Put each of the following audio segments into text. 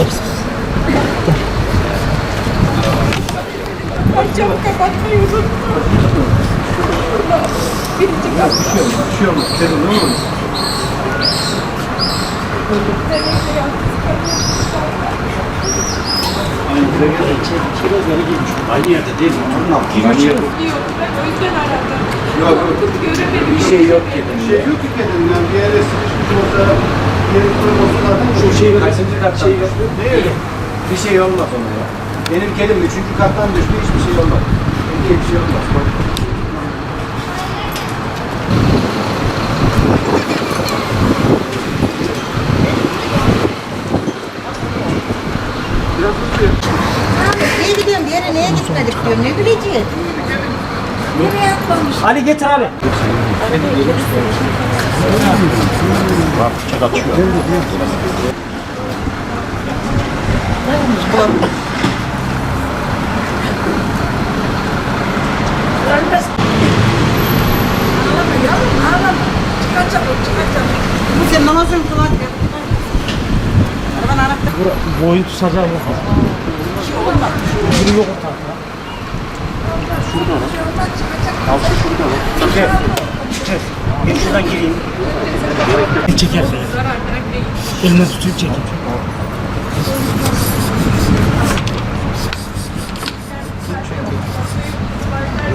Ay çabuk kapatmayı unuttum. Birinci kat. Bir şey olmaz. Bir şey olmaz. Kedi ne olur? Aynı yerde değil mi? Aynı yerde. O yüzden aradım. Yok yok. Göremedim. Bir şey yok ki. Bir şey yok ki kedinin. Yani bir yere sıkışmış olsa, Şu çok şey kaçıncı kat şey yok. Ne öyle? Bir şey olmaz ona ya. Benim kedim üçüncü kattan düştü. Hiçbir şey olmaz. Benim bir şey olmaz. Biraz hızlı. Niye gidiyorum bir yere neye gitmedik diyorum ne bileceğiz. Nereye? Ali getir abi. Ya. Arabanın anahtarı. Boyun tutacağım yok. Biri yok ortalıkta. Altı şurada lan. Çeker. Çeker. Ben şuradan gireyim. Çeker. Eline tutup çekin.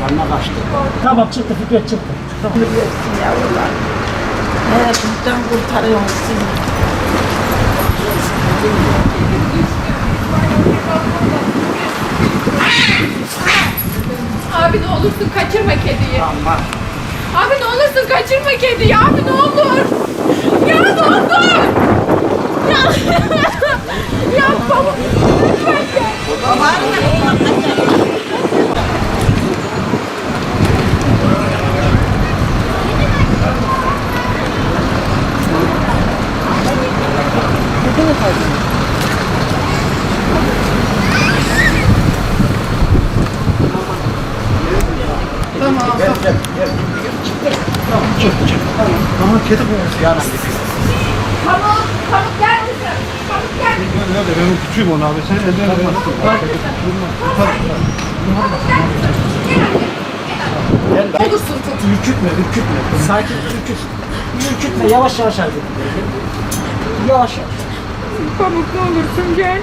Yanına kaçtı. Tamam çıktı Fikret çıktı. Yavrular. He buradan kurtarıyorsun. Abi ne olursun kaçırma kediyi. Tamam. Abi ne olursun kaçırma kediyi. Abi ne olur. Ya ne olur. Ya. ya baba. Ama kedi bu. Yani Pamuk. Pamuk gel kızım. Pamuk gel. Nerede? Benim küçüğüm onu abi. Sen elden yapmazsın. Ne olursun tut. ürkütme, ürkütme. Sakin ürküt. Ürkütme, yavaş yavaş hareket et. Yavaş yavaş. Pamuk ne olursun gel.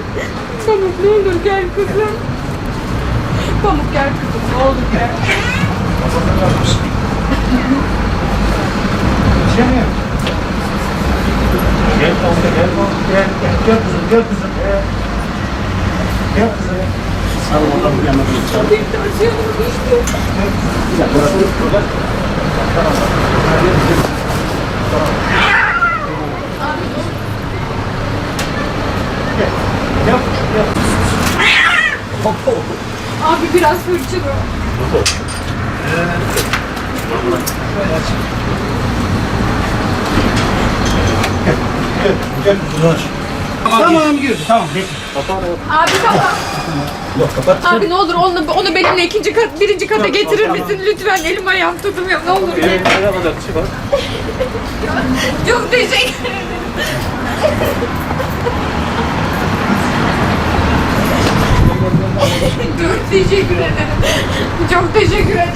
Pamuk ne olur gel kızım. Pamuk gel kızım ne olur gel. Gel oğlum, gel oğlum, gel, gel, gel kızım, gel kızım. Gel, gel kızım. Ol, oradan bir bir hop. Abi biraz hırçın o. Gel. Tamam gir. Tamam, bekle. Abi tamam. Yok, kapat. Abi ne olur onu, onu benimle ikinci kat, birinci kata getirir misin? Lütfen elim ayağım tutmuyor. Ne olur gel. Ne kadar kişi var? Çok teşekkür ederim. Çok teşekkür ederim. Çok teşekkür ederim.